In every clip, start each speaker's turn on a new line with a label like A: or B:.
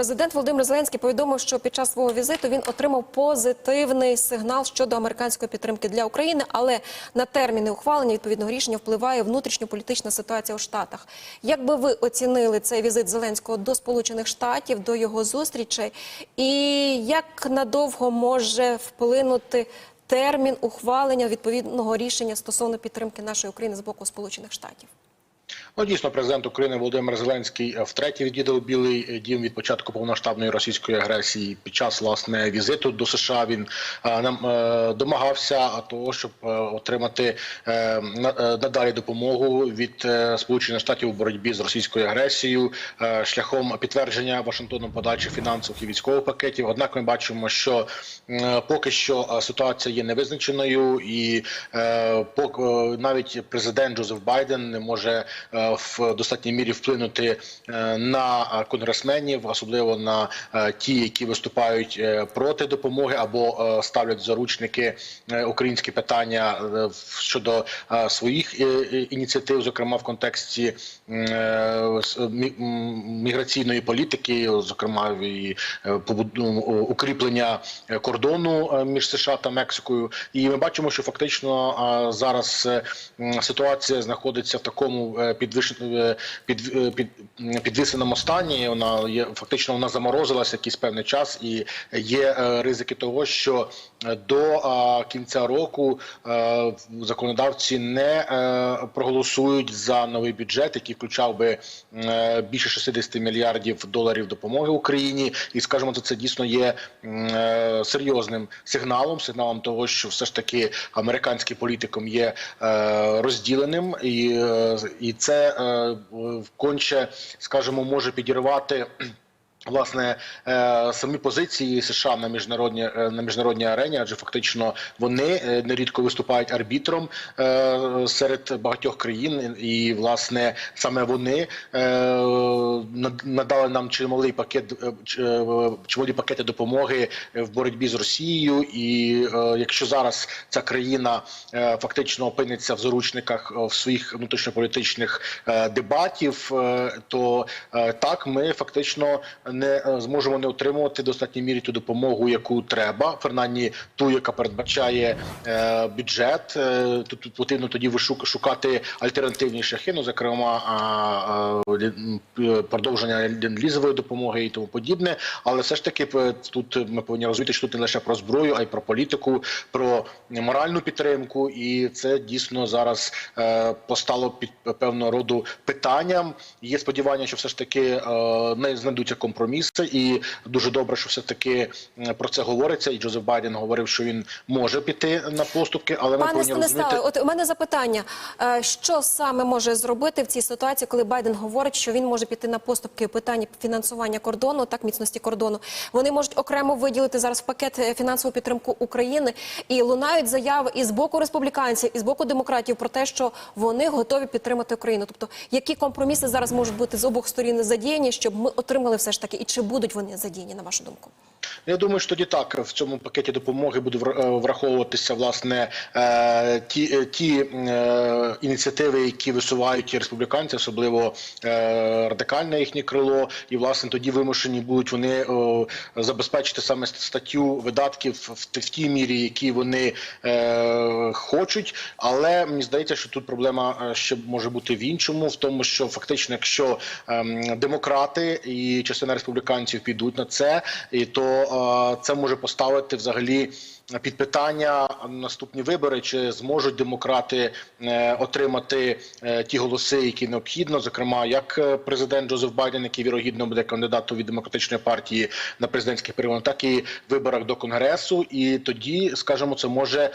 A: Президент Володимир Зеленський повідомив, що під час свого візиту він отримав позитивний сигнал щодо американської підтримки для України, але на терміни ухвалення відповідного рішення впливає внутрішньополітична ситуація у Штатах. Як би ви оцінили цей візит Зеленського до Сполучених Штатів, до його зустрічей, і як надовго може вплинути термін ухвалення відповідного рішення стосовно підтримки нашої України з боку Сполучених Штатів?
B: Ну, дійсно, президент України Володимир Зеленський е, втретє відвідав Білий Дім від початку повноштабної російської агресії. Під час власне візиту до США він е, нам е, домагався того, щоб е, отримати е, на- е, надалі допомогу від е, Сполучених Штатів у боротьбі з російською агресією е, шляхом підтвердження Вашингтоном подальших фінансових і військових пакетів. Однак ми бачимо, що е, поки що е, ситуація є невизначеною, і е, е, навіть президент Джозеф Байден не може е, в достатній мірі вплинути е, на конгресменів, особливо на е, ті, які виступають е, проти допомоги або ставлять заручники українські питання щодо своїх ініціатив, зокрема в контексті міграційної політики, зокрема і побуду- укріплення кордону між США та Мексикою. І ми бачимо, що фактично зараз ситуація знаходиться в такому е, підвищен- е, під, під, м, підвисеному стані. Вона є фактично вона заморозилася якийсь певний час, і є е, ризики того, що е, до кінця року законодавці не проголосують за новий бюджет, який включав би більше 60 мільярдів доларів допомоги Україні, і скажімо, це, дійсно є серйозним сигналом, сигналом того, що все ж таки американський політиком є розділеним, і, і це е, конче, скажімо, може підірвати. Власне, е, самі позиції США на міжнародній е, на міжнародній арені, адже фактично вони е, нерідко виступають арбітром серед багатьох країн, і власне саме вони надали нам чималий пакет чималі пакети допомоги в боротьбі з Росією. І якщо зараз ця країна фактично опиниться в заручниках в своїх внутрішньополітичних дебатів, то так ми фактично не е, зможемо не отримувати достатній мірі ту допомогу, яку треба, принаймні ту, яка передбачає е, бюджет. Е, Тут потрібно тоді вишук- шукати альтернативні шляхи, ну зокрема а, а, п- продовження ленд-лізової допомоги і тому подібне. Але все ж таки тут ми повинні розуміти, що тут не лише про зброю, а й про політику, про моральну підтримку, і це дійсно зараз е, постало під певного роду питанням. Є сподівання, що все ж таки е, не знайдуться компроміси, і дуже добре, що все таки про це говориться. І Джозеф Байден говорив, що він може піти на поступки, але ми
A: Пане
B: повинні розуміти.
A: От у мене запитання: Е, що саме може зробити в цій ситуації, коли Байден говорить, що він може піти на поступки у питанні фінансування кордону, так міцності кордону? Вони можуть окремо виділити зараз в пакет е, фінансову підтримку України і лунають заяви і з боку республіканців, і з боку демократів про те, що вони готові підтримати Україну. Тобто, які компроміси зараз можуть бути з обох сторін задіяні, щоб ми отримали все ж таки, і чи будуть вони задіяні на вашу думку?
B: Я думаю, що тоді так в цьому пакеті допомоги буде вра- враховуватися власне е, ті, е, ті е, ініціативи, які висувають республіканці, особливо радикальне їхнє крило, і власне тоді вимушені будуть вони забезпечити саме статтю видатків в, тій мірі, які вони хочуть. Але мені здається, що тут проблема ще може бути в іншому, в тому, що фактично, якщо ем, демократи і частина республіканців підуть на це, і то е, це може поставити взагалі. Під питання наступні вибори, чи зможуть демократи е, отримати е, ті голоси, які необхідно, зокрема, як е, президент Джозеф Байден, який вірогідно буде кандидатом від демократичної партії на президентських перегонах, так і виборах до конгресу. І тоді, скажімо, це може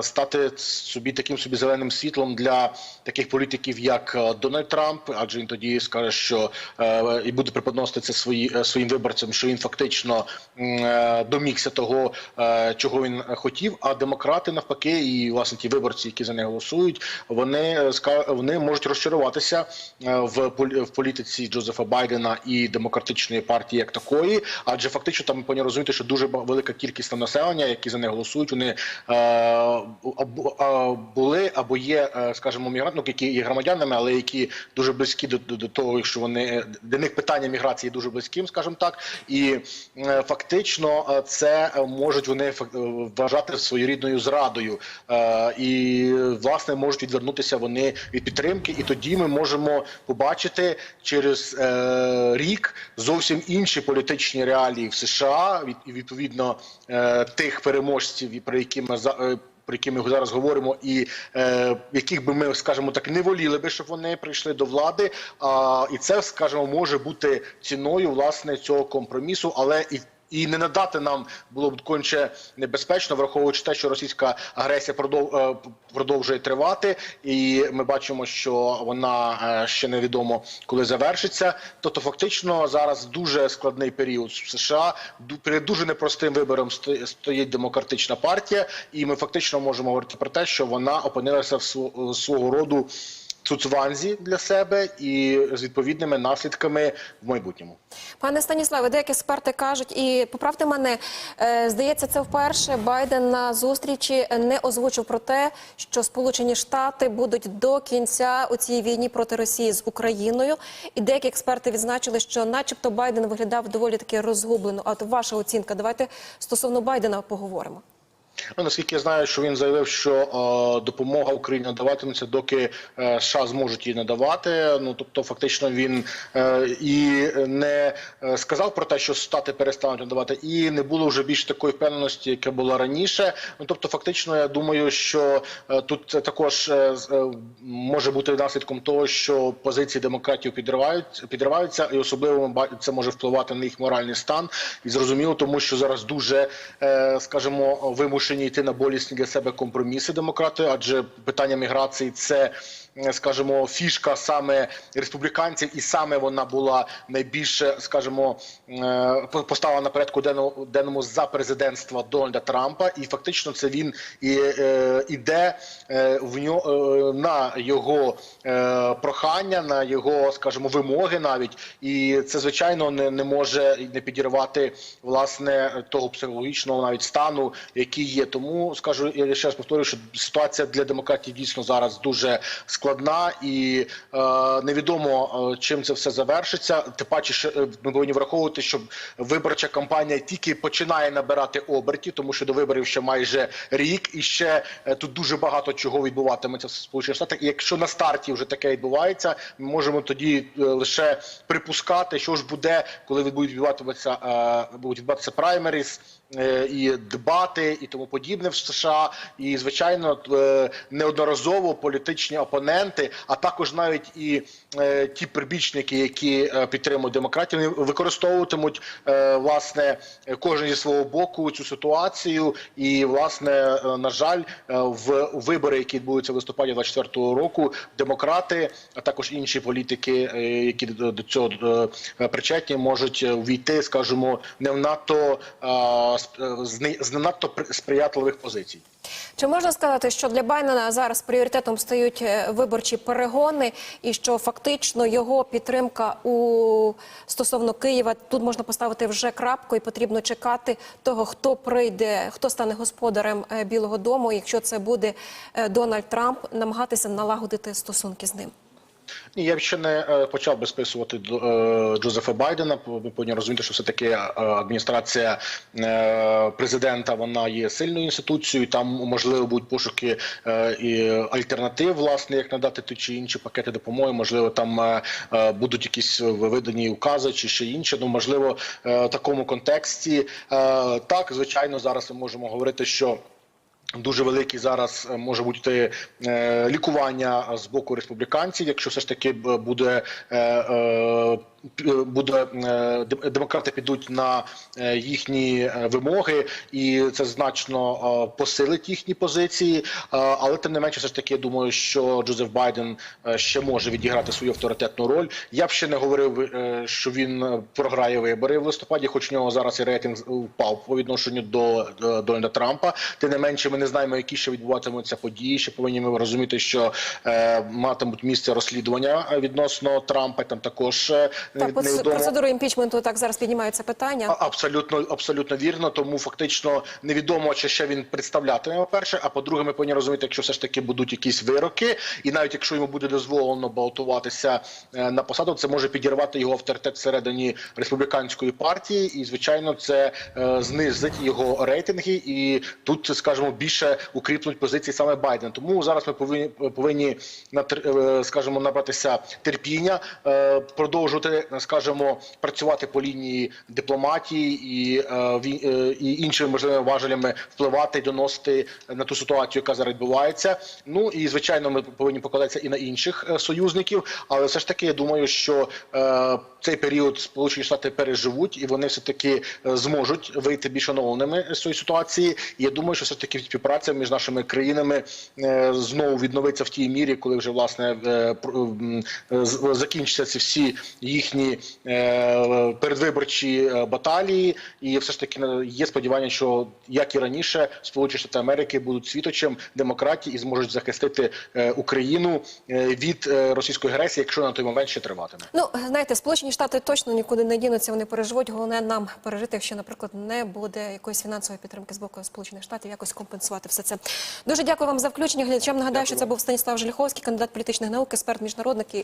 B: стати собі таким собі зеленим світлом для таких політиків, як Дональд Трамп, адже він тоді скаже, що і буде преподносити це свої, своїм виборцям, що він фактично домігся того, чого чого він хотів. А демократи навпаки, і власне ті виборці, які за не голосують, вони вони можуть розчаруватися е, в в політиці Джозефа Байдена і демократичної партії як такої. Адже фактично там повинні розуміти, що дуже велика кількість населення, які за не голосують, вони е, або, були або є, е, скажімо, мігрантами, які є громадянами, але які дуже близькі до, до, до того, що вони для них питання міграції дуже близьким, скажімо так, і фактично це можуть вони вважати своєрідною зрадою, Е, і власне можуть відвернутися вони від підтримки, і тоді ми можемо побачити через е, рік зовсім інші політичні реалії в США, і, відповідно е, тих переможців, про які ми за. Про які ми зараз говоримо, і е, яких би ми, скажімо так, не воліли би, щоб вони прийшли до влади. А, і це, скажімо, може бути ціною власне цього компромісу, але і. І не надати нам було б конче небезпечно, враховуючи те, що російська агресія е, продовжує тривати, і ми бачимо, що вона е, ще невідомо коли завершиться. Тобто, фактично, зараз дуже складний період в США. Перед дуже непростим вибором стоїть демократична партія, і ми фактично можемо говорити про те, що вона опинилася в сво- свого роду цуцванзі для себе і з відповідними наслідками в майбутньому.
A: Пане Станіславе, деякі експерти кажуть, і поправте мене, е, здається, це вперше Байден на зустрічі не озвучив про те, що Сполучені Штати будуть до кінця у цій війні проти Росії з Україною. І деякі експерти відзначили, що, начебто, Байден виглядав доволі таки розгублено. А от ваша оцінка, давайте стосовно Байдена поговоримо.
B: Ну, наскільки я знаю, що він заявив, що е, допомога Україні надаватиметься, доки е, США зможуть її надавати. Ну тобто, фактично, він е, і не е, сказав про те, що Штати перестануть надавати, і не було вже більш такої впевненості, яка була раніше. Ну тобто, фактично, я думаю, що е, тут також е, е, може бути наслідком того, що позиції демократів підривають, підриваються, і особливо це може впливати на їх моральний стан. І зрозуміло, тому що зараз дуже, е, скажімо, вимушені йти на болісні для себе компроміси демократи, адже питання міграції це. Е, Скажімо, фішка саме республіканців, і саме вона була найбільше, скажімо, е, по- поставлена на порядку денному, за президентства Дональда Трампа, і фактично це він і е, іде в нього на його прохання, на його, скажімо, вимоги навіть, і це звичайно не, не може не підірвати власне того психологічного навіть стану, який є. Тому скажу я ще раз повторюю, що ситуація для демократів дійсно зараз дуже складна, і е, невідомо е, чим це все завершиться. Тим паче, що е, ми повинні враховувати, що виборча кампанія тільки починає набирати оберті, тому що до виборів ще майже рік, і ще е, тут дуже багато чого відбуватиметься в Сполучених Штатах. І якщо на старті вже таке відбувається, ми можемо тоді лише припускати, що ж буде, коли будуть відбуватися будуть відбуватися праймеріс. Е, І дебати, і тому подібне в США, і звичайно е, неодноразово політичні опоненти, а також навіть і е, ті прибічники, які підтримують демократів, використовуватимуть власне кожен зі свого боку цю ситуацію. І власне, на жаль, в вибори, які відбудуться в листопаді 24-го року, демократи, а також інші політики, які до, цього причетні, можуть увійти, скажімо, не в е, з не- надто при- сприятливих позицій.
A: Чи можна сказати, що для Байдена зараз пріоритетом стають е, виборчі перегони, і що фактично його підтримка у стосовно Києва тут можна поставити вже крапку, і потрібно чекати того, хто прийде, хто стане господарем е, Білого Дому, якщо це буде е, Дональд Трамп, намагатися налагодити стосунки з ним.
B: Ні, я б ще не е, почав би списувати е, Джозефа Байдена. Ми повинні розуміти, що все таки е, адміністрація президента вона є сильною інституцією. Там можливо будуть пошуки і альтернатив, власне, як надати ті чи інші пакети допомоги. Можливо, там будуть якісь виведені укази чи ще інше. Ну можливо, в такому контексті так звичайно зараз ми можемо говорити, що. Дуже великий зараз е, може бути е, лікування з боку республіканців, якщо все ж таки буде е, буде е, демократи підуть на е, їхні е, вимоги, і це значно посилить їхні позиції. Але тим не менше, все ж таки я думаю, що Джозеф Байден ще може відіграти свою авторитетну роль. Я б ще не говорив, що він програє вибори в листопаді, хоч у нього зараз і рейтинг впав по відношенню до Дональда Трампа. Тим не менше, ми не знаємо, які ще відбуватимуться події. Ще повинні ми розуміти, що матимуть місце розслідування відносно Трампа. Там також
A: Так, по
B: невідомо.
A: процедуру імпічменту так зараз піднімаються питання.
B: Абсолютно, абсолютно вірно. Тому фактично невідомо, чи ще він представлятиме. По-перше, а по-друге, ми повинні розуміти, якщо все ж таки будуть якісь вироки, і навіть якщо йому буде дозволено балотуватися е, на посаду, це може підірвати його авторитет всередині республіканської партії, і звичайно, це е, знизить його рейтинги. І тут, скажімо, більше укріплять позиції саме Байдена. Тому зараз ми повинні повинні е, скажімо, набратися терпіння, е, продовжувати, скажімо, працювати по лінії дипломатії і, е, е, і іншими можливими важелями впливати і доносити на ту ситуацію, яка зараз відбувається. Ну і звичайно, ми повинні покладатися і на інших е, союзників. Але все ж таки, я думаю, що е, цей період Сполучені Штати переживуть, і вони все таки зможуть вийти більш оновленими з цієї ситуації. І я думаю, що все ж таки співпраця між нашими країнами е, знову відновиться в тій мірі, коли вже власне е, е, закінчаться ці всі їхні е, передвиборчі е, баталії. І все ж таки е, є сподівання, що як і раніше, Сполучені Штати Америки будуть світочем демократії і зможуть захистити Україну від російської агресії, якщо на той момент ще триватиме.
A: Ну, знаєте, Сполучені Штати точно нікуди не дінуться, вони переживуть. Головне нам пережити, якщо, наприклад, не буде якоїсь фінансової підтримки з боку Сполучених Штатів, якось компенсувати все це. Дуже дякую вам за включення. Глядачам нагадаю, що це був Станіслав Желіховський, кандидат політичних наук, експерт міжнародник і